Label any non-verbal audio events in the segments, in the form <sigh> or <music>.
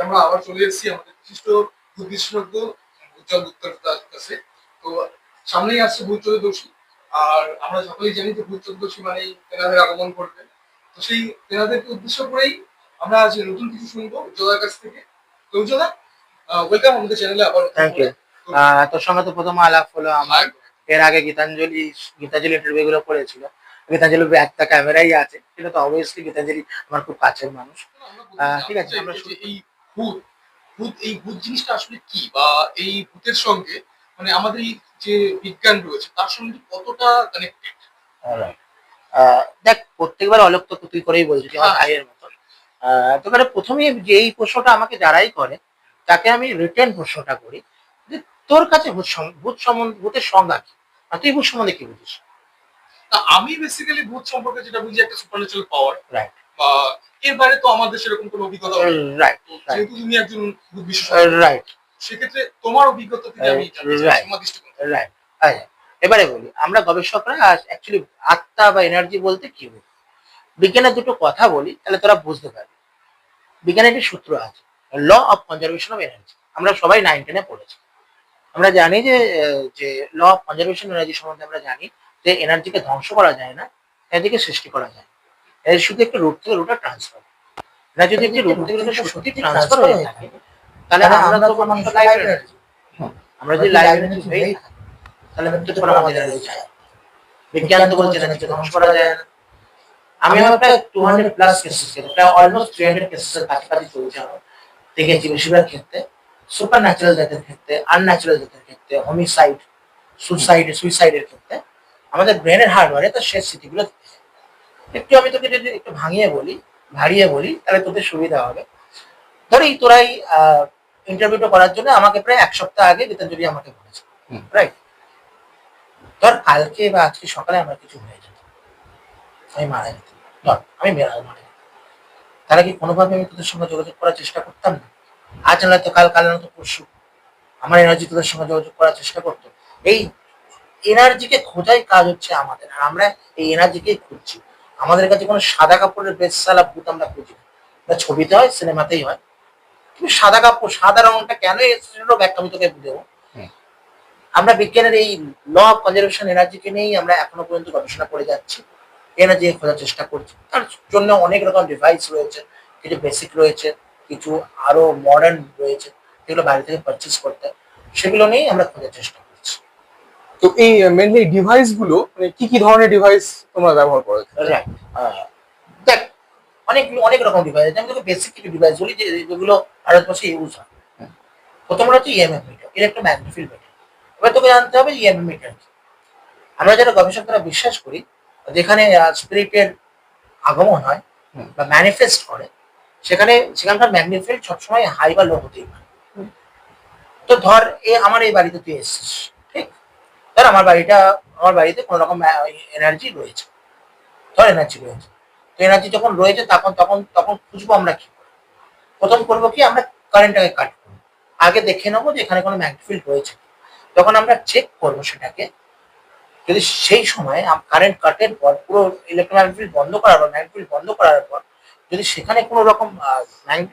আমরা আবার চলে এসেছি আমাদের বিশিষ্ট ভূত উজ্জ্বল গুপ্তার কাছে। তো সামনেই আসছে ভূত চতুর্দশী। আর আমরা সকলেই জানি যে ভূত চতুর্দশী মানেই তেনাদের আগমন করবে তো সেই তেনাদেরকে উদ্দেশ্য করেই আমরা আজ নতুন কিছু শুনব উজ্জ্বলার কাছ থেকে। তো উজ্জ্বলা ওয়েলকাম আমাদের চ্যানেলে আবার you. আহ, তোর সঙ্গে তো প্রথম আলাপ হলো আমার। এর আগে গীতাঞ্জলি গীতাঞ্জলি ইন্টারভিউ গুলো করেছিল। গীতাঞ্জলি একটা ক্যামেরাই আছে। সেটা তো অবভিয়াসলি গীতাঞ্জলি আমার খুব কাছের মানুষ। আহ, ঠিক আছে, আমরা আমরা এই ভূত ভূত এই ভূত জিনিসটা আসলে কি? বা এই ভূতের সঙ্গে মানে আমাদের এই যে বিজ্ঞান রয়েছে তার সঙ্গে কতটা কানেক্টেড দেখ প্রত্যেকবার অলোক তো তুই করেই বলছিস আমার হ্যাঁ। ভাইয়ের মতন। তো মানে প্রথমে যে এই প্রশ্নটা আমাকে যারাই করে তাকে আমি রিটার্ন প্রশ্নটা করি যে তোর কাছে ভূত ভূত সম্বন্ধে ভূতের সংজ্ঞা কি? আর তুই ভূত সম্বন্ধে কি বুঝিস? আমি বেসিক্যালি ভূত সম্পর্কে যেটা বুঝি একটা সুপারন্যাচুরাল পাওয়ার রাইট বা এর বাইরে তো আমাদের সেরকম কোনো অভিজ্ঞতা রাইট যেহেতু তুমি একজন বিশেষজ্ঞ রাইট সেক্ষেত্রে তোমার অভিজ্ঞতা থেকে আমি জানতে তোমার দৃষ্টিকোণ রাইট আচ্ছা এবারে বলি আমরা গবেষকরা অ্যাকচুয়ালি আত্মা বা এনার্জি বলতে কি বুঝি বিজ্ঞানের দুটো কথা বলি তাহলে তোরা বুঝতে পারবি। বিজ্ঞানের একটি সূত্র আছে law of conservation of energy আমরা সবাই নাইন টেনে পড়েছি। আমরা জানি যে যে ল অফ কনজারভেশন এনার্জি সম্বন্ধে আমরা জানি যে এনার্জিকে ধ্বংস করা যায় না এনার্জিকে সৃষ্টি করা যায় শুধু একটি রূপ থেকে রুটে ট্রান্সফার এটা যদি একটি রূপ থেকে রুটে সত্যি ট্রান্সফার হয়ে থাকে তাহলে আমরা তো মানুষ লাইভ আমরা যদি লাইভ এনার্জি তাহলে মৃত্যুর পর আমাদের চাই বিজ্ঞান তো বলছে এনার্জিকে ধ্বংস করা যায় না। আমি আমার প্রায় টু হান্ড্রেড প্লাস কেসেস প্রায় অলমোস্ট থ্রি হান্ড্রেড কেসেসের কাছাকাছি চলছে আমার। দেখেছি বেশিরভাগ ক্ষেত্রে সুপার ন্যাচারাল জাতের ক্ষেত্রে আনন্যাচারাল জাতের ক্ষেত্রে হোমিসাইড সুসাইড সুইসাইডের ক্ষেত্রে। আমাদের ব্রেনের হার্ডওয়ারে তার শেষ স্মৃতিগুলো। একটু আমি তোকে যদি একটু ভাঙিয়ে বলি ভারিয়ে বলি তাহলে তোদের সুবিধা হবে। ধর এই তোরাই ইন্টারভিউটা করার জন্য আমাকে প্রায় এক সপ্তাহ আগে গীতাঞ্জলি আমাকে বলেছে রাইট ধর কালকে বা আজকে সকালে আমার কিছু হয়ে যেত। আমি মারা যেতাম। ধর আমি মেরা মারা যেতাম। তাহলে কি কোনোভাবে আমি তোদের সঙ্গে যোগাযোগ করার চেষ্টা করতাম না? আজ নয়তো কাল কাল নয়তো পরশু। আমার এনার্জি তোদের সঙ্গে যোগাযোগ করার চেষ্টা করতো। এই এনার্জিকে খোঁজাই কাজ হচ্ছে আমাদের আর আমরা এই এনার্জিকেই খুঁজছি। আমাদের কাছে কোনো সাদা কাপড়ের বেশ সালা ভূত আমরা খুঁজি না। ছবিতে হয় সিনেমাতেই হয়। কিন্তু সাদা কাপড় সাদা রঙটা কেন এসেছে সেটারও ব্যাখ্যা আমি তোকে দেবো। আমরা বিজ্ঞানের এই ল অফ কনজারভেশন এনার্জিকে নিয়েই আমরা এখনও পর্যন্ত গবেষণা করে যাচ্ছি। এনার্জি খোঁজার চেষ্টা করছি। তার জন্য অনেক রকম ডিভাইস রয়েছে কিছু বেসিক রয়েছে কিছু আরও মডার্ন রয়েছে যেগুলো বাইরে থেকে পারচেস করতে। সেগুলো নিয়েই আমরা খোঁজার চেষ্টা করছি। তো এই মেনলি ডিভাইসগুলো মানে কি কি ধরনের ডিভাইস তোমরা ব্যবহার করো? দেখ অনেক অনেক রকম ডিভাইস আমি তোকে বেসিক কিছু ডিভাইস বলি যে যেগুলো ভারতবর্ষে ইউজ হয়। প্রথমটা হচ্ছে ইএমএফ মিটার ইলেকট্রোম্যাগনেটিক মিটার এবার তোকে জানতে হবে ইএমএফ মিটার আমরা যারা গবেষকরা বিশ্বাস করি যেখানে স্পিরিটের আগমন হয়। বা ম্যানিফেস্ট করে সেখানে সেখানকার ম্যাগনেট ফিল্ড সবসময় হাই বা লো হতেই পারে। তো ধর এ আমার এই বাড়িতে তুই এসেছিস। ধর আমার বাড়িটা, আমার বাড়িতে কোনো রকম এনার্জি রয়েছে। ধর এনার্জি রয়েছে। তো এনার্জি যখন রয়েছে, তখন তখন তখন খুঁজবো আমরা কি প্রথম করব কি, আমরা কারেন্টটাকে কাট করব। আগে দেখে নেব যে এখানে কোনো ম্যাগনেট ফিল্ড রয়েছে তখন আমরা চেক করব সেটাকে, যদি সেই সময় কারেন্ট কাটের পর পুরো ইলেকট্রোম্যাগনেট ফিল্ড বন্ধ করার পর ম্যাগনেট ফিল্ড বন্ধ করার পর, যদি সেখানে কোনো রকম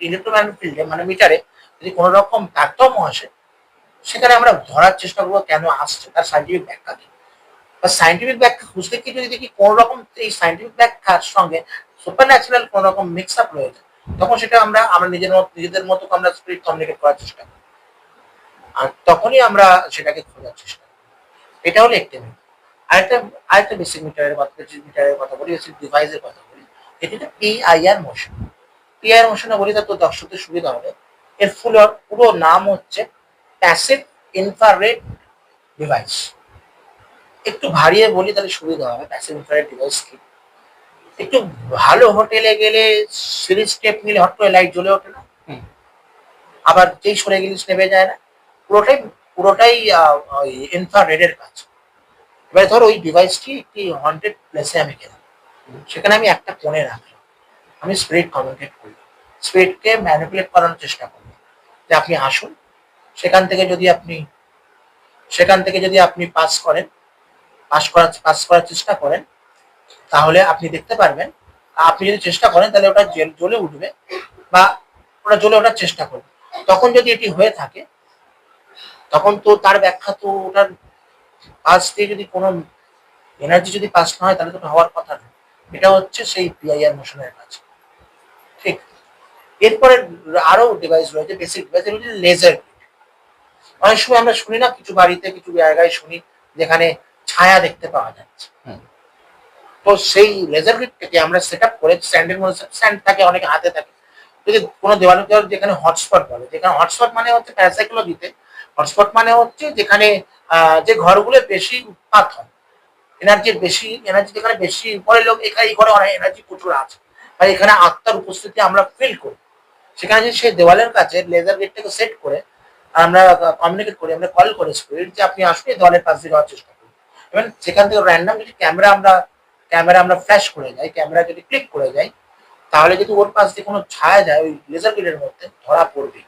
ইলেকট্রোম্যাগনেট ফিল্ডে মানে মিটারে যদি কোনো রকম তারতম্য আসে সেখানে আমরা ধরার চেষ্টা করব কেন আসছে তার সাইন্টিফিক ব্যাখ্যা কি? বা সাইন্টিফিক ব্যাখ্যা খুঁজতে কি যদি দেখি কোনো রকম এই সাইন্টিফিক ব্যাখ্যার সঙ্গে সুপার ন্যাচারাল কোনো রকম মিক্স আপ রয়েছে, তখন সেটা আমরা আমরা নিজের মতো, নিজেদের মতো আমরা স্পিরিট কমিউনিকেট করার চেষ্টা করি। আর তখনই আমরা সেটাকে খোঁজার চেষ্টা করি। এটা হলো একটি মিটার আরেকটা আরেকটা বেসিক মিটারের কথা মিটারের কথা বলি বেসিক ডিভাইসের কথা বলি। এটি হচ্ছে পিআইআর মোশন পিআইআর মোশনে বলি তার তো দর্শকদের সুবিধা হবে। এর ফুল পুরো নাম হচ্ছে প্যাসিভ ইনফ্রারেড ডিভাইস একটু ভারিয়ে বলি তাহলে সুবিধা হবে প্যাসিভ ইনফ্রারেড ডিভাইস কি? একটু ভালো হোটেলে গেলে সিরিজ স্টেপ নিলে হট করে লাইট জ্বলে ওঠে না। আবার যেই সরে গেলে নেমে যায় না? পুরোটাই পুরোটাই ইনফ্রারেডের কাজ। এবারে ধর ওই ডিভাইসটি একটি হন্টেড প্লেসে আমি গেলাম। সেখানে আমি একটা কোণে রাখলাম। আমি স্পিরিট কমিউনিকেট করলাম। স্পিরিটকে ম্যানিপুলেট করানোর চেষ্টা করলাম। যে আপনি আসুন সেখান থেকে যদি আপনি, সেখান থেকে যদি আপনি পাস করেন পাস করার পাস করার চেষ্টা করেন, তাহলে আপনি দেখতে পারবেন, আপনি যদি চেষ্টা করেন, তাহলে ওটা জেল, জ্বলে উঠবে বা ওটা জ্বলে ওঠার চেষ্টা করবে। তখন যদি এটি হয়ে থাকে, তখন তো তার ব্যাখ্যা তো ওটার পাশ দিয়ে যদি কোনো এনার্জি যদি পাস না হয়, তাহলে তো হওয়ার কথা না। এটা হচ্ছে সেই পিআইআর মোশনের কাজ। ঠিক? এরপরে আরও ডিভাইস রয়েছে বেসিক ডিভাইস হচ্ছে লেজার অনেক সময় আমরা শুনি না কিছু বাড়িতে কিছু জায়গায় শুনি যেখানে ছায়া দেখতে পাওয়া যাচ্ছে। হুম। তো সেই লেজার গ্রিডটাকে আমরা সেট আপ করে স্ট্যান্ডের মধ্যে স্ট্যান্ড থাকে অনেকে হাতে থাকে। যদি কোনো দেওয়ালে যেখানে হটস্পট বলে যেখানে হটস্পট মানে হচ্ছে প্যারাসাইকোলজিতে হটস্পট মানে হচ্ছে যেখানে আহ, যে ঘরগুলো বেশি উৎপাত হয়। এনার্জির বেশি এনার্জি যেখানে বেশি পরে লোক এখানে এই ঘরে অনেক এনার্জি প্রচুর আছে। বা এখানে আত্মার উপস্থিতি আমরা ফিল করি। সেখানে যদি সেই দেওয়ালের কাছে লেজার গেটটাকে সেট করে আমরা কমিউনিকেট করি, আমরা কল করে স্পিরিট যে আপনি আসুন দেওয়ালের পাশ দিয়ে যাওয়ার চেষ্টা করুন। এবং সেখান থেকে র্যান্ডাম যদি ক্যামেরা আমরা ক্যামেরা আমরা ফ্ল্যাশ করে যাই ক্যামেরা যদি ক্লিক করে যাই, তাহলে যদি ওর পাশ দিয়ে কোনো ছায়া যায়, ওই লেজার গেটের মধ্যে, ধরা পড়বে।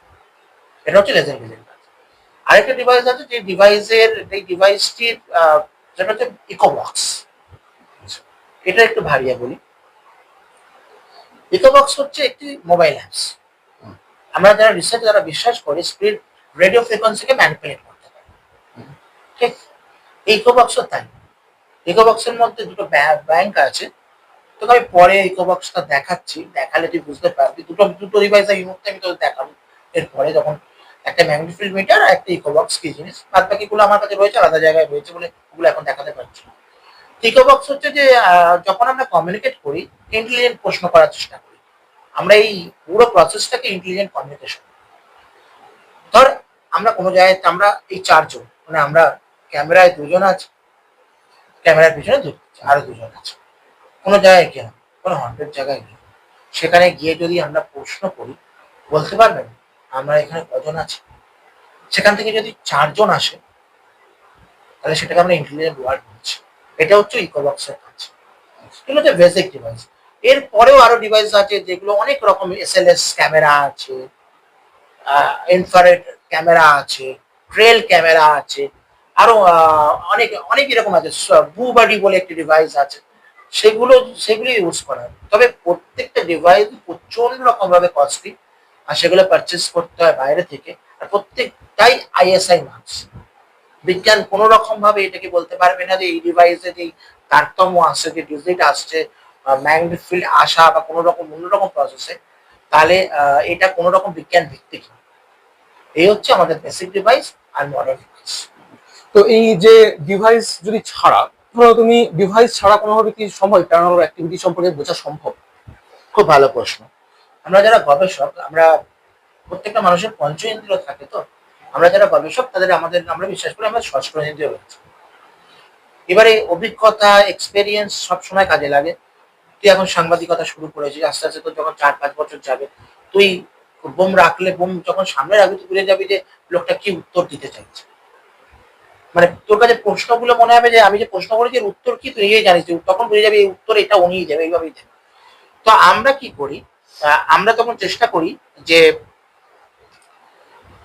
এটা হচ্ছে লেজার গেটের কাজ। আরেকটা ডিভাইস আছে যে ডিভাইসের এই ডিভাইসটির যেটা হচ্ছে ইকোবক্স এটা একটু ভারিয়া বলি। ইকোবক্স হচ্ছে একটি মোবাইল অ্যাপস আমরা যারা রিসার্চ যারা বিশ্বাস করি স্পিড রেডিও ফ্রিকোয়েন্সিকে ম্যানিপুলেট করতে পারে। ঠিক? ইকোবক্সও তাই। ইকোবক্সের মধ্যে দুটো ব্যাংক আছে। তোকে আমি পরে ইকোবক্সটা দেখাচ্ছি। দেখালে তুই বুঝতে পারবি। দুটো দুটো ডিভাইস এই মুহূর্তে আমি তোকে দেখাবো। এরপরে যখন একটা ম্যাগনেটিক মিটার আর একটা ইকোবক্স কি জিনিস? বাদ বাকিগুলো আমার কাছে রয়েছে, আলাদা জায়গায় রয়েছে বলে ওগুলো এখন দেখাতে পারছি ইকোবক্স হচ্ছে যে যখন আমরা কমিউনিকেট করি ইন্টেলিজেন্ট প্রশ্ন করার চেষ্টা করি। আমরা এই পুরো প্রসেসটাকে ইন্টেলিজেন্ট কমিউনিকেশন ধর আমরা কোনো জায়গায় আমরা এই চারজন মানে আমরা ক্যামেরায় দুজন আছে, ক্যামেরার পিছনে আরও দুজন আছে। কোনো জায়গায় গেলাম কোনো হন্টেড জায়গায় গেলাম সেখানে গিয়ে যদি আমরা প্রশ্ন করি, বলতে পারবেন আমরা এখানে কজন আছি? সেখান থেকে যদি চারজন আসে, তাহলে সেটাকে আমরা ইন্টেলিজেন্ট ওয়ার্ড বলছি। এটা হচ্ছে ইকোবক্সের কাজ। এগুলো হচ্ছে বেসিক ডিভাইস এরপরেও আরও ডিভাইস আছে যেগুলো অনেক রকম এস এল এস ক্যামেরা আছে ইনফ্রারেড ক্যামেরা আছে ট্রেল ক্যামেরা আছে, আরও অনেক অনেক এরকম আছে বু বাডি বলে একটি ডিভাইস আছে, সেগুলো সেগুলো ইউজ করা হয় তবে প্রত্যেকটা ডিভাইস প্রচণ্ড রকম ভাবে কস্টলি আর সেগুলো পারচেস করতে হয় বাইরে থেকে, আর প্রত্যেকটাই আইএসআই মার্কস বিজ্ঞান কোনো রকম ভাবে এটাকে বলতে পারবে না যে এই ডিভাইসে যে তারতম্য আসছে, যে ডিজিট আসছে ম্যাগনেটিক ফিল্ড আসা বা কোনো রকম অন্যরকম প্রসেসে তাহলে এটা কোনো রকম বিজ্ঞান ভিত্তিক না। এই হচ্ছে আমাদের বেসিক ডিভাইস আর মডার্ন ডিভাইস তো এই যে ডিভাইস যদি ছাড়া ধরো তুমি ডিভাইস ছাড়া কোনোভাবে কি সম্ভব? প্যারানল অ্যাক্টিভিটি সম্পর্কে বোঝা সম্ভব? খুব ভালো প্রশ্ন। আমরা যারা গবেষক আমরা প্রত্যেকটা মানুষের পঞ্চ ইন্দ্রিয় থাকে তো। আমরা যারা গবেষক তাদের আমাদের আমরা বিশ্বাস করি আমরা ষষ্ঠ ইন্দ্রিয় রয়েছে এবারে অভিজ্ঞতা এক্সপেরিয়েন্স সবসময় কাজে লাগে। তুই এখন সাংবাদিকতা শুরু করেছিস আস্তে আস্তে তো যখন চার পাঁচ বছর যাবে তুই বোম রাখলে, বোম যখন সামনে রাখবি, তুই বুঝে যাবি যে লোকটা কি উত্তর দিতে চাইছে। মানে তোর কাছে প্রশ্নগুলো মনে হবে যে, আমি যে প্রশ্ন করেছি উত্তর কি তুই নিজেই জানিস, তখন বুঝে যাবি উত্তর এটা উনিই দেবে, এইভাবেই দেবে। তো আমরা কি করি? আমরা তখন চেষ্টা করি যে,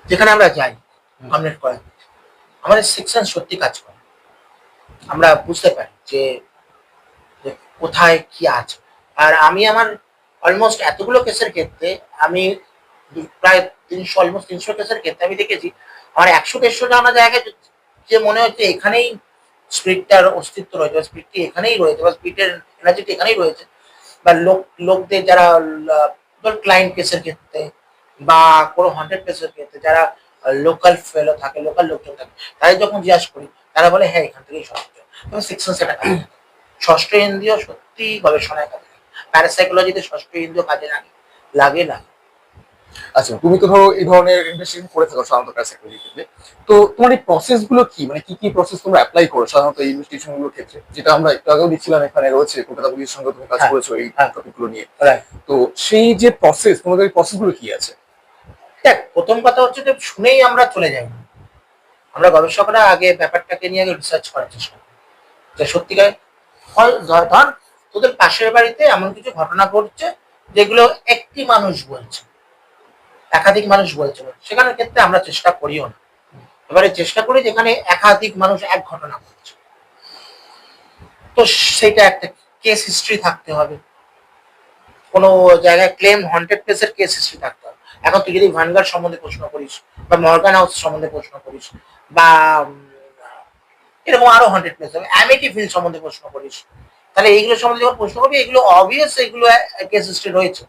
যেখানে আমরা যাই কমিউনিকেট করার আমাদের সেকশন সত্যি কাজ করে। আমরা বুঝতে পারি যে কোথায় কি আছে। আর আমি আমার অলমোস্ট এতগুলো কেসের ক্ষেত্রে আমি প্রায় তিনশো অলমোস্ট তিনশো কেসের ক্ষেত্রে আমি দেখেছি। আমার একশো, দেড়শো জানা জায়গায় যে- মনে হচ্ছে এখানেই স্পিডটার অস্তিত্ব রয়েছে, বা স্পিডটি এখানেই রয়েছে, বা স্পিডের এনার্জিটি এখানেই রয়েছে। বা লোক, লোকদের যারা ক্লায়েন্ট কেসের ক্ষেত্রে, বা কোনো হান্ড্রেড কেসের ক্ষেত্রে যারা লোকাল ফেলো থাকে লোকাল লোকজন থাকে, তাদের যখন জিজ্ঞাসা করি, তারা বলে হ্যাঁ এখান থেকেই সহজ তবে সেকশন সেটা ষষ্ঠ ইন্দ্রিয় সত্যি গবেষণায় কাজে লাগে। প্যারাসাইকোলজিতে ষষ্ঠ ইন্দ্রিয় কাজে লাগে লাগে না। আচ্ছা তুমি তো ধরো এই ধরনের ইনভেস্টিগেশন করে থাকো সাধারণত প্যারাসাইকোলজি ক্ষেত্রে। তো তোমার এই প্রসেসগুলো কি? মানে কি কি প্রসেস তোমরা অ্যাপ্লাই করো সাধারণত এই ইনভেস্টিগেশনগুলোর ক্ষেত্রে? যেটা আমরা একটু আগেও দিচ্ছিলাম এখানে রয়েছে কলকাতা পুলিশের সঙ্গে তুমি কাজ হ্যাঁ, করেছ এই হ্যাঁ। টপিকগুলো নিয়ে। তো সেই যে প্রসেস তোমাদের প্রসেসগুলো কি আছে? দেখ প্রথম কথা হচ্ছে যে শুনেই আমরা চলে যাই। আমরা গবেষকরা আগে ব্যাপারটাকে নিয়ে আগে রিসার্চ করার চেষ্টা করি। যে সত্যিকার হয়- ধর ধর তোদের পাশের বাড়িতে এমন কিছু ঘটনা ঘটছে যেগুলো একটি মানুষ বলছে। একাধিক মানুষ বলছে না। সেখানের ক্ষেত্রে আমরা চেষ্টা করিও না। এবারে চেষ্টা করি যেখানে একাধিক মানুষ এক ঘটনা বলছে তো সেটা একটা কেস হিস্ট্রি থাকতে হবে। কোনো জায়গায় ক্লেম হন্টেড কেসের কেস হিস্ট্রি থাকতে হবে। এখন তুই যদি ভানগার সম্বন্ধে প্রশ্ন করিস বা মর্গান হাউস সম্বন্ধে প্রশ্ন করিস বা এরকম আরও হান্ড্রেড প্লেস হবে। অ্যামিটি ফিল্ড সম্বন্ধে প্রশ্ন করিস। তাহলে এইগুলো সম্বন্ধে যখন প্রশ্ন করবি, এগুলো অবভিয়াস এগুলো কেস হিস্ট্রি রয়েছে।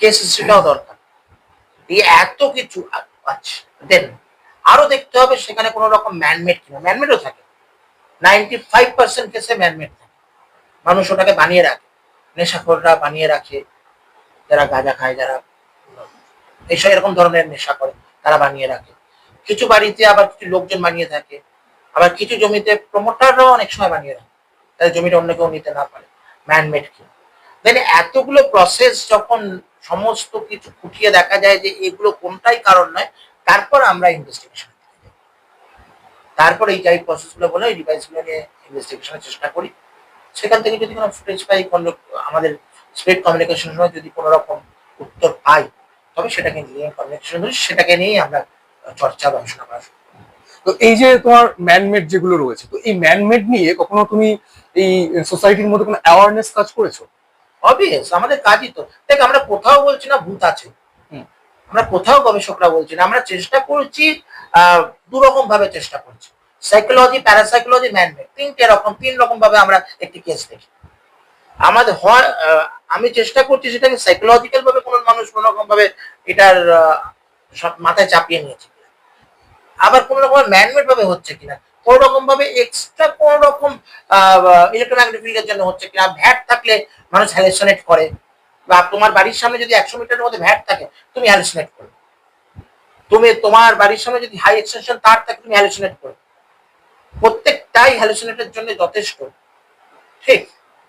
কেস হিস্ট্রিটাও দরকার। এত কিছু আচ্ছা দেন আরও দেখতে হবে সেখানে কোনো রকম ম্যানমেড কিনা। ম্যানমেডও থাকে। নাইনটি ফাইভ পার্সেন্ট কেসে ম্যানমেড থাকে। মানুষ ওটাকে বানিয়ে রাখে। নেশাখোররা বানিয়ে রাখে। যারা গাঁজা খায়, যারা এইসব এরকম ধরনের নেশা করে, তারা বানিয়ে রাখে। কিছু বাড়িতে আবার কিছু লোকজন বানিয়ে থাকে। আবার কিছু জমিতে প্রমোটাররাও অনেক সময় বানিয়ে রাখে। তাদের জমিটা অন্য কেউ নিতে না পারে। ম্যানমেড কি দেন এতগুলো প্রসেস যখন সমস্ত কিছু খুঁটিয়ে দেখা যায় যে এগুলো কোনটাই কারণ নয়, তারপর আমরা ইনভেস্টিগেশন তারপর এই টাইপ প্রসেসগুলো বলে এই ডিভাইসগুলো নিয়ে ইনভেস্টিগেশনের চেষ্টা করি। সেখান থেকে যদি কোনো ফুটেজ পাই, কোনো আমাদের স্পিড কমিউনিকেশন যদি কোনো রকম উত্তর পাই, তবে সেটাকে নিয়ে কমিউনিকেশন সেটাকে নিয়েই আমরা চর্চা গবেষণা করা শুরু তো এই যে তোমার ম্যানমেড যেগুলো রয়েছে, তো এই ম্যানমেড নিয়ে কখনো তুমি এই সোসাইটির মধ্যে কোনো অ্যাওয়ারনেস কাজ করেছ? অবভিয়াস আমাদের কাজই তো। দেখ আমরা কোথাও বলছি না ভূত আছে। আমরা কোথাও গবেষকরা বলছি না আমরা চেষ্টা করছি দু রকম ভাবে চেষ্টা করছি। সাইকোলজি প্যারাসাইকোলজি ম্যানমেড তিনটে রকম তিন রকম ভাবে আমরা একটি কেস দেখি। আমাদের হয় আমি চেষ্টা করছি সেটাকে সাইকোলজিক্যাল ভাবে কোনো মানুষ কোনো রকম ভাবে এটার মাথায় চাপিয়ে নিয়েছে আবার কোন রকম ম্যানমেড ভাবে হচ্ছে কিনা। কোন রকম ভাবে এক্সট্রা কোন রকম ইলেকট্রোম্যাগনেটিক ফিল্ডের জন্য হচ্ছে কিনা, ভ্যাট থাকলে মানুষ হ্যালুসিনেট করে। বা তোমার বাড়ির সামনে যদি একশো মিটারের মধ্যে ভ্যাট থাকে, তুমি হ্যালুসিনেট করো। তুমি, তোমার বাড়ির সামনে যদি হাই এক্সটেনশন তার থাকে, তুমি হ্যালুসিনেট করো। প্রত্যেকটাই হ্যালুসিনেটের জন্য যথেষ্ট। ঠিক?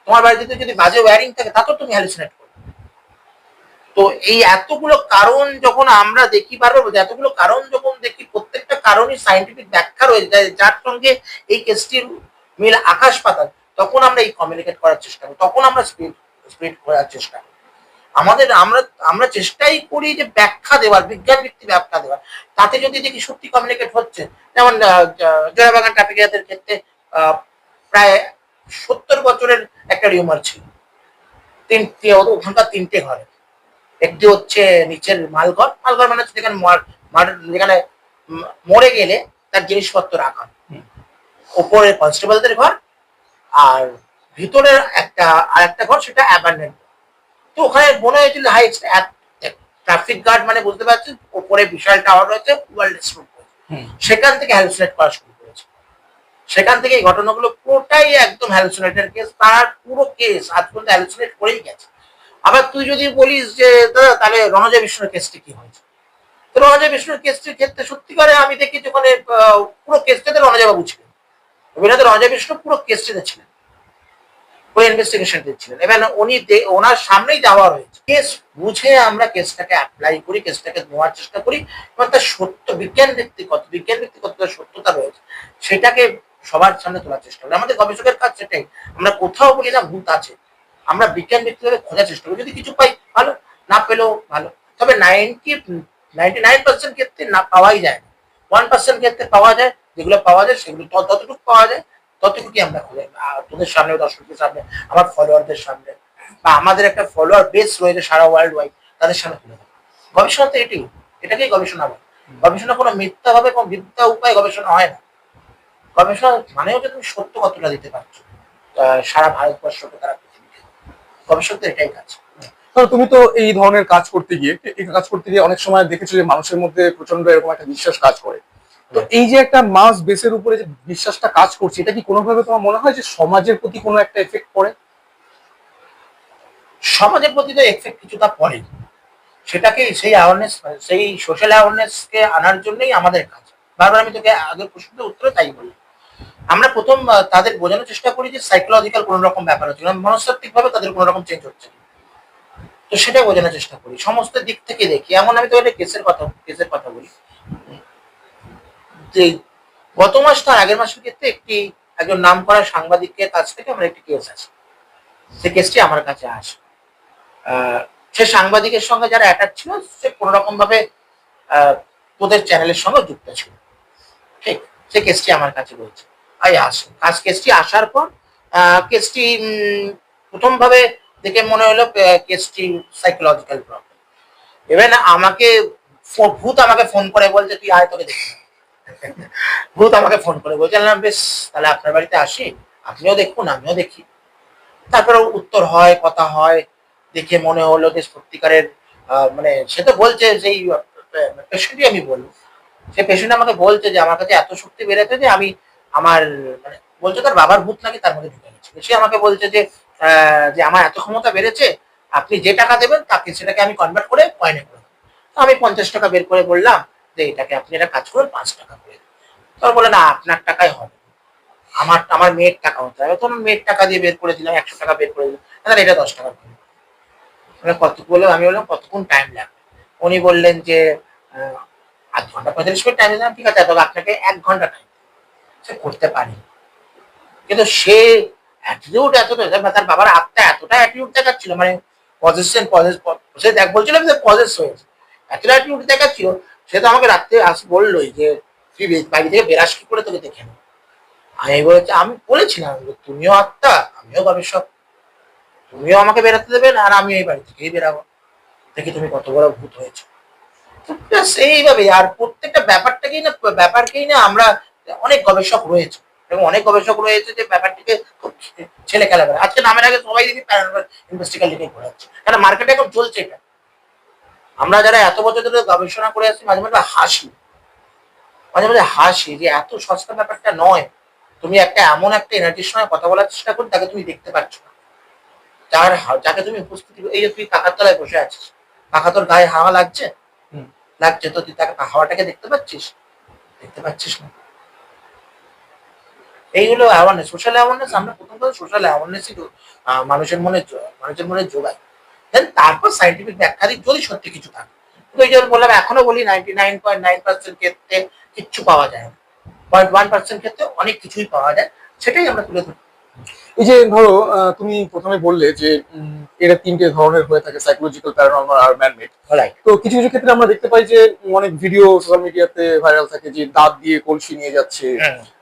তোমার বাড়িতে যদি বাজে ওয়্যারিং থাকে, তাতেও তুমি হ্যালুসিনেট করো। তো এই এতগুলো কারণ যখন আমরা দেখি পারব এতগুলো কারণ যখন দেখি, প্রত্যেকটা কারণই সাইন্টিফিক ব্যাখ্যা রয়েছে। যার সঙ্গে এই কেসটির মিল আকাশ পাতাল, তখন আমরা এই কমিউনিকেট করার চেষ্টা করি, তখন আমরা স্পিড স্পিড করার চেষ্টা করি। আমাদের আমরা আমরা চেষ্টাই করি যে ব্যাখ্যা দেওয়ার, বিজ্ঞান ভিত্তিক ব্যাখ্যা দেওয়ার। তাতে যদি দেখি সত্যি কমিউনিকেট হচ্ছে, যেমন জয়াবাগান ট্রাফিকের ক্ষেত্রে প্রায় সত্তর বছরের একটা রিউমার ছিল। তিনটে ওখানকার তিনটে ঘরে। একটি হচ্ছে নিচের মালঘর মালঘর মানে হচ্ছে যেখানে যেখানে মরে গেলে তার জিনিসপত্র রাখা। ওপরে কনস্টেবলদের ঘর আর ভিতরের একটা আর একটা ঘর সেটা অ্যাবান্ডেন্ট তো ওখানে মনে হয়েছিল হাই ট্রাফিক গার্ড মানে বুঝতে পারছেন ওপরে বিশাল টাওয়ার রয়েছে ওয়ার্ল্ড সেখান থেকে হ্যালুসিনেট করা শুরু করেছে। সেখান থেকে এই ঘটনাগুলো পুরোটাই একদম হ্যালুসিনেটের কেস তার পুরো কেস আজ পর্যন্ত হ্যালুসিনেট করেই গেছে। আবার তুই যদি বলিস যে, দাদা, তাহলে রণজয় বিষ্ণুর কেসটি কি হয়েছে? তো রণজয় বিষ্ণুর কেসটির ক্ষেত্রে সত্যি করে আমি দেখি যে ওখানে পুরো কেসটাতে রণজয় বাবু ছিলেন। অভিনেতা রণজয় বিষ্ণু পুরো কেসটিতে ছিলেন। পুরো ইনভেস্টিগেশন দিচ্ছিলেন এবার উনি ওনার সামনেই যাওয়া রয়েছে কেস বুঝে আমরা কেসটাকে অ্যাপ্লাই করি, কেসটাকে নেওয়ার চেষ্টা করি, এবং তার সত্য, বিজ্ঞান ভিত্তিক কত, বিজ্ঞান ভিত্তিক কত সত্যতা রয়েছে, সেটাকে সবার সামনে তোলার চেষ্টা করি। আমাদের গবেষকের কাজ সেটাই। আমরা কোথাও বলি না, ভূত আছে। আমরা বিজ্ঞান ভিত্তিকভাবে খোঁজার চেষ্টা করি। যদি কিছু পাই, ভালো। না পেলেও ভালো। তবে নাইনটি নাইনটি নাইন পার্সেন্ট ক্ষেত্রে না পাওয়াই যায় না। ওয়ান পার্সেন্ট ক্ষেত্রে পাওয়া যায়, যেগুলো পাওয়া যায়, সেগুলো তত- ততটুকু পাওয়া যায়, ততটুকুই আমরা খুঁজে তোদের সামনে, দর্শকদের সামনে, আমার ফলোয়ারদের সামনে, বা আমাদের একটা ফলোয়ার বেস রয়েছে সারা ওয়ার্ল্ড ওয়াইড তাদের সামনে তুলে ধরা গবেষণা তো এটি এটাকেই গবেষণা বলে। গবেষণা কোনো মিথ্যা ভাবে কোনো মিথ্যা উপায় গবেষণা হয় না। গবেষণা মানে হচ্ছে তুমি সত্য কতটা দিতে পারছ। সারা ভারতবর্ষকে তারা গবেষকদের এটাই কাজ। তুমি তো এই ধরনের কাজ করতে গিয়ে এই কাজ করতে গিয়ে অনেক সময় দেখেছ যে মানুষের মধ্যে প্রচণ্ড এরকম একটা বিশ্বাস কাজ করে। তো এই যে একটা মাস বেসের উপরে যে বিশ্বাসটা কাজ করছে এটা কি কোনোভাবে তোমার মনে হয় যে সমাজের প্রতি কোনো একটা এফেক্ট পড়ে? সমাজের প্রতি তো এফেক্ট কিছুটা পড়ে। সেটাকে সেই অ্যাওয়ারনেস সেই সোশ্যাল কে আনার জন্যই আমাদের কাজ। বারবার আমি তোকে আগের প্রশ্নের উত্তরে তাই বলি। আমরা প্রথম তাদের বোঝানোর চেষ্টা করি যে সাইকোলজিক্যাল কোনো রকম ব্যাপার হচ্ছে মনস্তাত্ত্বিক ভাবে তাদের কোনো রকম চেঞ্জ হচ্ছে। তো সেটাই বোঝানোর চেষ্টা করি। সমস্ত দিক থেকে দেখি। এমন আমি তো একটা কেসের কথা কেসের কথা বলি। যে গত মাস তার আগের মাসের ক্ষেত্রে একটি, একজন নাম করা সাংবাদিকের কাছ থেকে আমার একটি কেস আছে সে কেসটি আমার কাছে আসে। সে সাংবাদিকের সঙ্গে যারা অ্যাটাচ ছিল, সে কোনো রকম ভাবে তোদের চ্যানেলের সঙ্গে যুক্ত ছিল। ঠিক, সে কেসটি আমার কাছে রয়েছে। আসে কাজ কেসটি আসার পর কেসটি প্রথম ভাবে দেখে মনে হলো কেসটি সাইকোলজিক্যাল প্রবলেম এবার আমাকে ভূত আমাকে ফোন করে বলছে, তুই আয় তোকে দেখি <laughs> ভূত আমাকে ফোন করে বলছে না বেশ, তাহলে আপনার বাড়িতে আসি? আপনিও দেখুন, আমিও দেখি। তারপরে উত্তর হয়, কথা হয়, দেখে মনে হলো যে সত্যিকারের মানে সে তো বলছে সেই পেশেন্টই আমি বলব। সে পেশেন্ট আমাকে বলছে যে, আমার কাছে এত শক্তি বেড়েছে যে, আমি আমার মানে বলছে তার বাবার ভূত নাকি তার মধ্যে ঢুকে গেছে। সে আমাকে বলছে যে যে আমার এত ক্ষমতা বেড়েছে, আপনি যে টাকা দেবেন তাকে সেটাকে আমি কনভার্ট করে পয়েন্টে করে। তো আমি পঞ্চাশ টাকা বের করে বললাম যে, এটাকে আপনি এটা কাজ করুন, পাঁচ টাকা করে দিন তো বলে না, আপনার টাকায় হবে আমার আমার মেয়ের টাকা হতে হবে। তখন মেয়ের টাকা দিয়ে বের করে দিলাম, একশো টাকা বের করে দিলাম। তাহলে এটা দশ টাকা করে। মানে কত, বললাম, আমি বললাম, কতক্ষণ টাইম লাগবে? উনি বললেন যে আধ ঘণ্টা পঁয়তাল্লিশ মিনিট টাইম দিলাম। ঠিক আছে আপনাকে এক ঘণ্টা টাইম সে করতে পারি কিন্তু সে অ্যাটিটিউড এতটা তার বাবার আত্মা এতটা অ্যাটিটিউড দেখাচ্ছিল মানে পজিশন সে দেখ বলছিল যে পজেস হয়েছে। এতটা অ্যাটিটিউড দেখাচ্ছিল, সে তো আমাকে রাত্রে আস, বললোই যে, তুই বাড়ি থেকে বেরাস কি করে তোকে দেখে আমি বলেছি, আমি বলেছিলাম তুমিও আত্মা, আমিও গবেষক। তুমিও আমাকে বেরাতে দেবে, না, আর আমি এই বাড়ি থেকেই বেরাবো। দেখি তুমি কত বড় ভূত হয়েছে। ব্যাস আর প্রত্যেকটা ব্যাপারটাকেই না, ব্যাপারকেই না আমরা অনেক গবেষক রয়েছে এবং অনেক গবেষক রয়েছে যে ব্যাপারটিকে ছেলে খেলা করে। আজকে নামের আগে সবাই দেখি ইনভেস্টিগেশন করে যাচ্ছে। কারণ মার্কেটে এখন চলছে এটা? আমরা যারা এত বছর ধরে গবেষণা করে আসছি, মাঝে মাঝে হাসি। মাঝে মাঝে হাসি যে এত সস্তা ব্যাপারটা নয়। তুমি একটা এমন একটা এনার্জির সঙ্গে কথা বলার চেষ্টা করো তাকে তুমি দেখতে পাচ্ছ না। যার যাকে তুমি উপস্থিতি এই যে তুই কাকার তলায় বসে আছিস। কাকা তোর গায়ে হাওয়া লাগছে। লাগছে তো তুই তাকে হাওয়াটাকে দেখতে পাচ্ছিস? দেখতে পাচ্ছিস না। এই হলো অ্যাওয়ারনেস সোশ্যাল অ্যাওয়ারনেস আমরা প্রথম কথা সোশ্যাল অ্যাওয়ারনেসই মানুষের মনে মানুষের মনে যোগাই দেন তারপর সাইন্টিফিক ব্যাখ্যা দিই, যদি সত্যি কিছু থাকে। কিন্তু এই যেমন বললাম, এখনও বলি ninety nine point nine percent ক্ষেত্রে কিচ্ছু পাওয়া যায় না। পয়েন্ট ওয়ান পার্সেন্ট ক্ষেত্রে অনেক কিছুই পাওয়া যায়, সেটাই আমরা তুলে ধরি এই যে ধরো তুমি প্রথমে বললে যে এরা তিনটে ধরনের হয়ে থাকে সাইকোলজিক্যাল প্যারানর্মাল আর ম্যানমেড তো কিছু কিছু ক্ষেত্রে আমরা দেখতে পাই যে অনেক ভিডিও সোশ্যাল মিডিয়াতে ভাইরাল থাকে যে দাঁত দিয়ে কলসি নিয়ে যাচ্ছে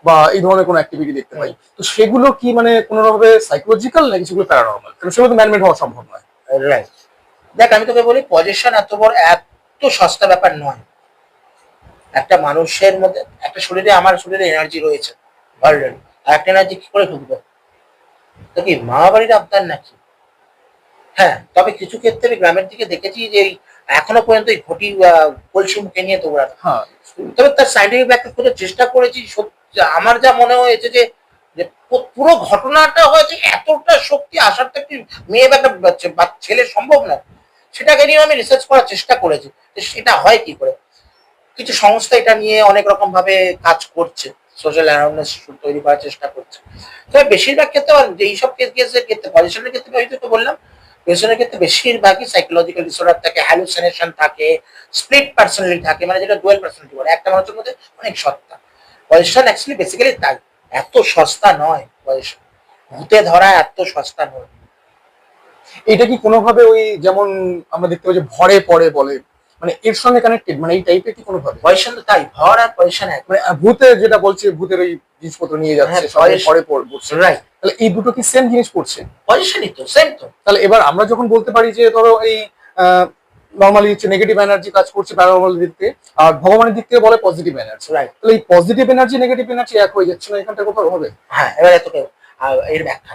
বা এই ধরনের কোনো অ্যাক্টিভিটি দেখতে পাই। তো সেগুলো কি মানে কোনোভাবে সাইকোলজিক্যাল নাকি সেগুলো প্যারানর্মাল কারণ সেগুলো তো ম্যানমেড হওয়া সম্ভব নয়। রাইট দেখ আমি তোকে বলি পজিশন এত বড় এত সস্তা ব্যাপার নয়। একটা মানুষের মধ্যে একটা শরীরে আমার শরীরে এনার্জি রয়েছে অলরেডি আর একটা এনার্জি কি করে ঢুকবে? তো কি মা বাড়ির আবদার নাকি? হ্যাঁ তবে কিছু ক্ষেত্রে আমি গ্রামের দিকে দেখেছি যে এখনও পর্যন্ত এই ঘটি কলসি মুখে নিয়ে দৌড়ানো হ্যাঁ। তবে তার সাইন্টিফিক ব্যাখ্যা খোঁজার চেষ্টা করেছি আমার যা মনে হয়েছে যে পুরো ঘটনাটা হয়েছে এতটা শক্তি আসার তো একটি মেয়ে বা একটা বা ছেলে সম্ভব না। সেটাকে নিয়ে আমি রিসার্চ করার চেষ্টা করেছি যে সেটা হয় কি করে। কিছু সংস্থা এটা নিয়ে অনেক রকম ভাবে কাজ করছে। সোশ্যাল অ্যাওয়ারনেস তৈরি করার চেষ্টা করছে। তবে বেশিরভাগ ক্ষেত্রে এইসব কেসের ক্ষেত্রে পজিশনের ক্ষেত্রে হয়তো তো বললাম পজিশনের ক্ষেত্রে বেশিরভাগই সাইকোলজিক্যাল ডিসঅর্ডার থাকে হ্যালুসিনেশন থাকে স্প্লিট পার্সোনালিটি থাকে মানে যেটা ডুয়েল পার্সোনালিটি বলে। একটা মানুষের মধ্যে অনেক সত্তা। পজিশন অ্যাকচুয়ালি বেসিক্যালি তাই। এত সস্তা নয় পজিশন ভূতে ধরা এত সস্তা নয়। এটা কি কোনোভাবে ওই যেমন আমরা দেখতে যে ভরে পড়ে বলে মানে এর সঙ্গে কানেক্টেড মানে এই টাইপের কি কোনোভাবে পজিশন তো তাই ভর আর পজিশন এক। মানে ভূতে যেটা বলছে ভূতের ওই জিনিসপত্র নিয়ে যাচ্ছে হ্যাঁ, ভরে পড়- পড়ছে রাইট তাহলে এই দুটো কি সেম জিনিস পড়ছে পজিশনই তো সেম তো। তাহলে এবার আমরা যখন বলতে পারি যে ধরো এই নর্মালি হচ্ছে নেগেটিভ এনার্জি কাজ করছে প্যারানর্মাল দিক থেকে আর ভগবানের দিক থেকে বলে পজিটিভ এনার্জি রাইট তাহলে এই পজিটিভ এনার্জি নেগেটিভ এনার্জি এক হয়ে যাচ্ছে না এখানটা কোথাও হবে? হ্যাঁ এবার তোকে এর ব্যাখ্যা।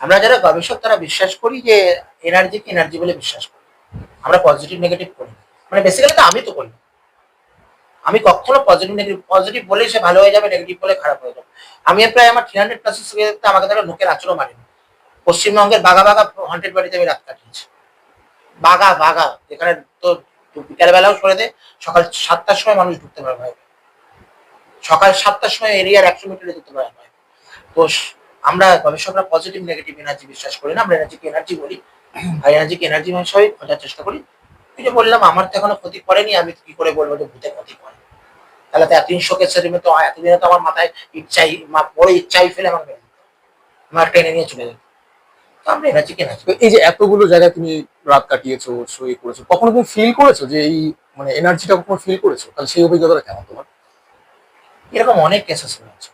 আমরা যারা গবেষক তারা বিশ্বাস করি যে এনার্জিকে এনার্জি বলে বিশ্বাস করি। আমরা পজিটিভ নেগেটিভ করি না। মানে বেসিক্যালি তো আমি তো না। আমি কখনো পজিটিভ নেগেটিভ পজিটিভ বলেই সে ভালো হয়ে যাবে নেগেটিভ বলে খারাপ হয়ে যাবে। আমি প্রায় আমার থ্রি হান্ড্রেড প্লাসেস আমাকে তারা লোকের আচরণ মারেনি পশ্চিমবঙ্গের বাঘা বাঘা হান্ড্রেড বাড়িতে আমি রাত কাটিয়েছি। বাঘা বাঘা, যেখানে তো বিকালবেলাও সরে দেয় সকাল সাতটার সময় মানুষ ঢুকতে পারবে সকাল সাতটার সময় এরিয়ার একশো মিটারে ঢুকতে পারবে তো আমরা গবেষকরা পজিটিভ নেগেটিভ এনার্জি বিশ্বাস করি না, আমরা এনার্জিকে এনার্জি বলি। আর এনার্জিকে এনার্জি হিসেবে খোঁজার চেষ্টা করি। ওই যে বললাম আমার তো এখনও ক্ষতি করেনি আমি কি করে বলব যে ভূতে ক্ষতি করে? তাহলে তো এতদিন শোকের কেসের তো এতদিনে তো আমার মাথায় ইচ্ছাই বড় ইচ্ছাই ফেলে আমার। আমার ট্রেনে নিয়ে চলে যেত। আমরা এনার্জি তো এই যে এতগুলো জায়গায় তুমি রাত কাটিয়েছো সই করেছ কখনো তুমি ফিল করেছ যে এই মানে এনার্জিটা কখনো ফিল করেছ? তাহলে সেই অভিজ্ঞতাটা কেমন তোমার? এরকম অনেক কেসেস রয়েছে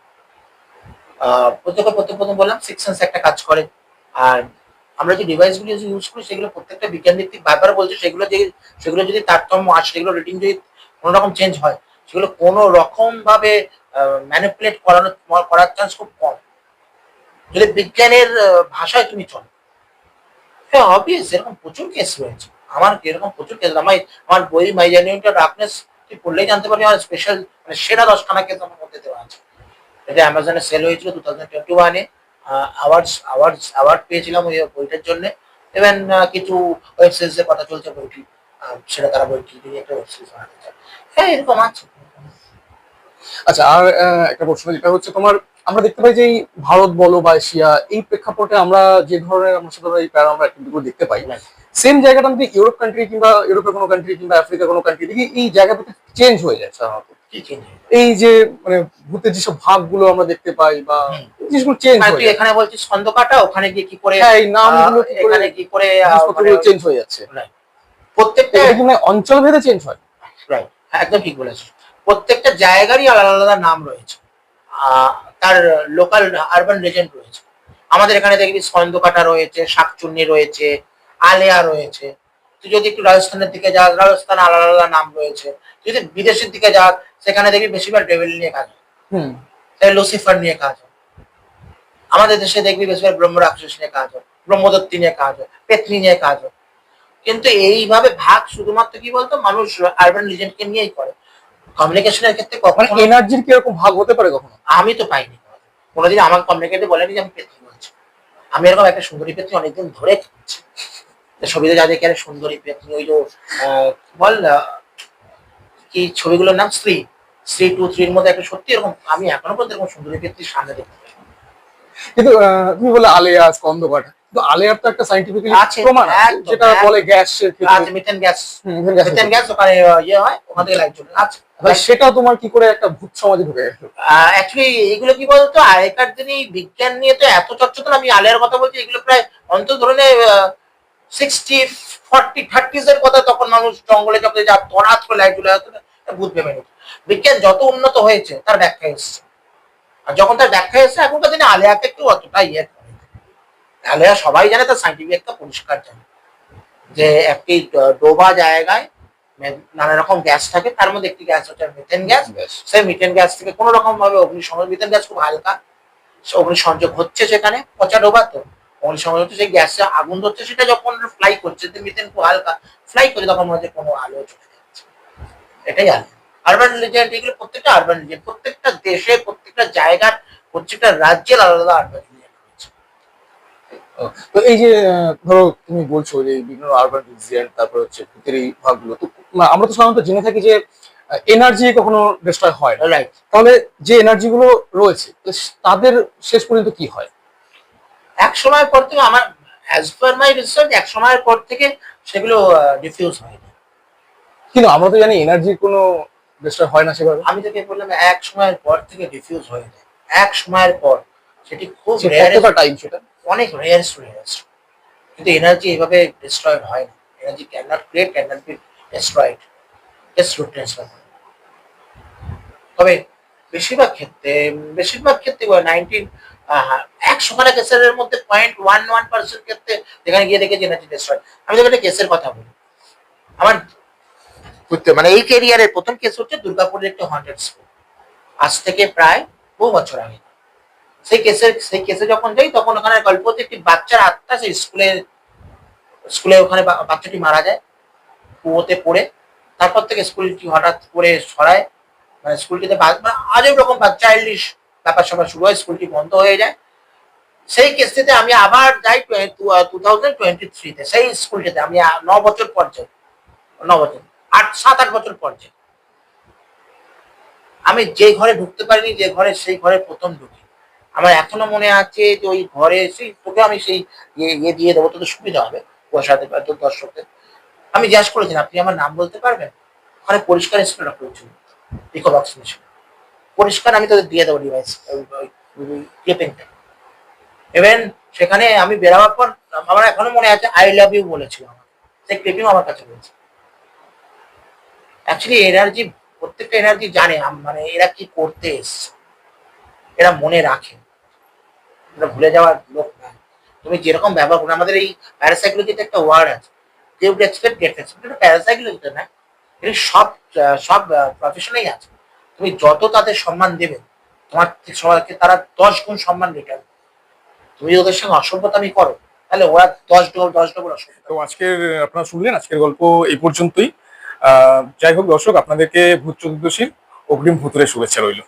প্রত্যেকে প্রথম প্রথম বললাম সিক্স সেন্স একটা কাজ করে। আর আমরা যে ডিভাইসগুলো ইউজ করি, সেগুলো প্রত্যেকটা বিজ্ঞান ভিত্তিক বারবার বলছে, সেগুলো যে, সেগুলো যদি তারতম্য আসে সেগুলো রেটিং যদি কোনো রকম চেঞ্জ হয়, সেগুলো কোনো রকম ভাবে ম্যানিপুলেট করানো করার চান্স খুব কম। যদি বিজ্ঞানের ভাষায় তুমি চলো। হ্যাঁ অবভিয়াস এরকম প্রচুর কেস রয়েছে। আমার এরকম প্রচুর কেস আমার আমার বই মাই জেনুইনটা ডার্কনেস তুই পড়লেই জানতে পারবি, আমার স্পেশাল মানে সেরা দশখানা কেস আমার মধ্যে দেওয়া আছে। এটা অ্যামাজনে সেল হয়েছিল টু থাউজেন্ড টোয়েন্টি ওয়ানে অ্যাওয়ার্ডস অ্যাওয়ার্ডস অ্যাওয়ার্ড পেয়েছিলাম ওই বইটার জন্য। ইভেন কিছু ওয়েব সিরিজের কথা চলছে বইটি। সেটা তারা বইটি দিয়ে একটা ওয়েব সিরিজ বানাতে চায়। হ্যাঁ এরকম আছে। আচ্ছা আর একটা প্রশ্ন যেটা হচ্ছে তোমার আমরা দেখতে পাই যে এই ভারত বলো বা এশিয়া এই প্রেক্ষাপটে আমরা যে ধরনের আমরা সাধারণত এই প্যারানর্মাল অ্যাক্টিভিটিগুলো দেখতে পাই. সেম জায়গাটা যদি ইউরোপ কান্ট্রি কিংবা ইউরোপের কোনো কান্ট্রি কিংবা আফ্রিকার কোনো কান্ট্রি দেখি এই জায়গাটাতে চেঞ্জ হয়ে যায় সাধারণত। এই যে মানে ভূতের যেসব ভাগগুলো আমরা দেখতে পাই বা। জিনিসগুলো চেঞ্জ মানে তুই এখানে বলছিস ওখানে গিয়ে কি করে হ্যাঁ এই নামগুলো কি করে কি করে আহ, জিনিসপত্রগুলো মানে- চেঞ্জ হয়ে যাচ্ছে। প্রত্যেকটা মানে অঞ্চল ভেদে চেঞ্জ হয়? রাইট হ্যাঁ একদম ঠিক বলেছিস। প্রত্যেকটা জায়গারই আলাদা আলাদা নাম রয়েছে। তার লোকাল আরবান লেজেন্ড রয়েছে। আমাদের এখানে দেখবি স্কন্দকাটা রয়েছে শাকচুন্নি রয়েছে আলেয়া রয়েছে। তুই যদি একটু রাজস্থানের দিকে যাস রাজস্থান আলাদা আলাদা নাম রয়েছে। যদি বিদেশের দিকে যাস সেখানে দেখবি বেশিরভাগ ডেভিল নিয়ে কাজ হয়। হুম। লুসিফার নিয়ে কাজ হয়। আমাদের দেশে দেখবি বেশিরভাগ ব্রহ্ম রাক্ষস নিয়ে কাজ হয় ব্রহ্মদত্তি নিয়ে কাজ হয় পেতনি নিয়ে কাজ হয়। কিন্তু এইভাবে ভাগ শুধুমাত্র কি বলতো? মানুষ আরবান লিজেন্ডকে নিয়েই করে। কমিউনিকেশনের ক্ষেত্রে মানে কখনো এনার্জির কি এরকম ভাগ হতে পারে কখনো? আমি তো পাইনি। কোনোদিন আমাকে কমিউনিকেটে বলেনি যে আমি পেতনি বলছি। আমি এরকম একটা সুন্দরী পেতনি অনেকদিন ধরে খুঁজছি। তো ছবিতে যা দেখি সুন্দরী পেতনি ওই যে আহ, বল কি ছবিগুলোর নাম স্ত্রী? স্ত্রী টু থ্রির মধ্যে একটা সত্যি এরকম আমি এখনও পর্যন্ত এরকম সুন্দরী পেতনির সামনে দেখতে পাই কিন্তু তুমি বলে আলেয়া স্কন্দকাটা কিন্তু আলেয়ার তো একটা সাইন্টিফিক্যালি প্রমাণ যেটা বলে গ্যাসের আচ্ছা মিথেন গ্যাস হুম, হুম, gas মিথেন গ্যাস ওখানে ইয়ে হয় ওখান থেকে লাইট চলে। আচ্ছা সেটা তোমার কি করে একটা ভূত সমাজে ঢুকে অ্যাকচুয়ালি এগুলো কি বলতো আগেকার দিনে বিজ্ঞান নিয়ে তো এত চর্চা আমি আলের কথা বলছি এগুলো প্রায় অন্তত ধরনে সিক্সটি ফর্টি থার্টিজ এর কথা তখন মানুষ জঙ্গলে যখন যা করে লাইট চলে যেত ভূত ভেবে নিত। বিজ্ঞান যত উন্নত হয়েছে তার ব্যাখ্যা এসছে। আর যখন তার ব্যাখ্যা এসছে এখনকার দিনে আলেয়াকে একটু অতটা ইয়ে করে। আলেয়া সবাই জানে তার সাইন্টিফিক একটা পরিষ্কার জানে। যে একটি ডোবা জায়গায় নানা রকম গ্যাস থাকে তার মধ্যে একটি গ্যাস হচ্ছে মিথেন গ্যাস সেই মিথেন গ্যাস থেকে কোনো রকম ভাবে অগ্নিসংযোগ মিথেন গ্যাস খুব হালকা অগ্নিসংযোগ হচ্ছে সেখানে। পচা ডোবা তো। অগ্নিসংযোগ হচ্ছে সেই গ্যাসে আগুন ধরছে সেটা যখন ফ্লাই করছে মিথেন খুব হালকা ফ্লাই করে তখন মনে হচ্ছে কোনো আলো চলে যাচ্ছে। এটাই আলো আরবান লিজেন্ড এগুলো প্রত্যেকটা আরবান লিজেন্ড প্রত্যেকটা দেশে প্রত্যেকটা জায়গার প্রত্যেকটা রাজ্যের আলাদা আলাদা আরবান লিজেন্ড রয়েছে তো এই যে ধরো তুমি বলছো যে বিভিন্ন আরবান রিজিয়ন তারপর হচ্ছে ভূতের এই ভাগগুলো তো আমরা তো সাধারণত জেনে থাকি যে এনার্জি কখনো ডিস্ট্রয় হয় না। রাইট তাহলে যে এনার্জি গুলো রয়েছে তাদের শেষ পর্যন্ত কি হয়? এক সময় পর থেকে আমার অ্যাজ পার মাই রিসার্চ এক সময়ের পর থেকে সেগুলো ডিফিউজ হয় না কিন্তু আমরা তো জানি এনার্জির কোনো ডিস্ট্রয় হয় না সেভাবে। আমি তোকে বললাম এক সময়ের পর থেকে ডিফিউজ হয়ে যায় এক সময়ের পর। সেটি খুব রেয়ার টাইম সেটা? অনেক রেয়ারেস্ট রেয়ারেস্ট কিন্তু এনার্জি এইভাবে ডিস্ট্রয়েড হয় না energy can not create can not be destroyed just route transfer তবে বেশিরভাগ ক্ষেত্রে বেশিরভাগ ক্ষেত্রে নাইনটিন একশো খানা কেসের মধ্যে পয়েন্ট ওয়ান ওয়ান পার্সেন্ট ক্ষেত্রে যেখানে গিয়ে দেখেছি এনার্জি ডিস্ট্রয়েড আমি তোকে একটা কেসের কথা বলি, আমার মানে এই কেরিয়ারের প্রথম কেস হচ্ছে দুর্গাপুরের একটি হন্টেড স্কুল আজ থেকে প্রায় বহু বছর আগে। সেই কেসের সেই কেসে যখন যাই, তখন ওখানে গল্প হচ্ছে একটি বাচ্চার আত্মা সেই স্কুলের স্কুলে ওখানে বাচ্চাটি মারা যায়। কুয়োতে পড়ে। তারপর থেকে স্কুলটি হঠাৎ করে সরায়। মানে স্কুলটিতে আজব রকম চাইল্ডিশ ব্যাপার স্যাপার শুরু হয়, স্কুলটি বন্ধ হয়ে যায়। সেই কেসটিতে আমি আবার যাই টু থাউজেন্ড টোয়েন্টি থ্রিতে সেই স্কুলটিতে আমি ন বছর পর যাই। ন বছর, আট, সাত, আট বছর পর যাই। আমি যে ঘরে ঢুকতে পারিনি, যে ঘরে, সেই ঘরে প্রথম ঢুকি। আমার এখনও মনে আছে যে ওই ঘরে সেই তোকে আমি সেই ইয়ে দিয়ে দেবো, তোদের সুবিধা হবে বসাতে তোর দর্শকদের। আমি জিজ্ঞাসা করেছিলাম, আপনি আমার নাম বলতে পারবেন? ওখানে পরিষ্কার স্প্রেটা করেছিল ইকো বক্স মেশিন পরিষ্কার আমি তোদের দিয়ে দেবো ডিভাইস ক্লিপিংটা ইভেন সেখানে আমি বেরোবার পর আমার এখনও মনে আছে আই লাভ ইউ বলেছিল আমার সেই ক্লিপিং আমার কাছে রয়েছে। অ্যাকচুয়ালি এনার্জি প্রত্যেকটা এনার্জি জানে মানে এরা কি করতে এসছে, এরা মনে রাখে। এরা ভুলে যাওয়ার লোক না। তুমি যেরকম ব্যবহার করো, আমাদের এই প্যারাসাইকোলজিতে একটা ওয়ার্ড আছে। কেউ এক্সপেক্ট গেট এক্সপেক্ট এটা প্যারাসাইকোলজিতে না। এটা সব সব প্রফেশনেই আছে। তুমি যত তাদের সম্মান দেবে তোমার সবাইকে তারা দশ গুণ সম্মান রিটার্ন তুমি ওদের সঙ্গে অসভ্যতামি করো তাহলে ওরা দশ ডবল দশ ডবল অসভ্যতা তো আজকের আপনারা শুনলেন আজকের গল্প এই পর্যন্তই। আহ, যাই হোক দর্শক আপনাদেরকে ভূত চতুর্দশীর অগ্রিম ভূতুরের শুভেচ্ছা রইল।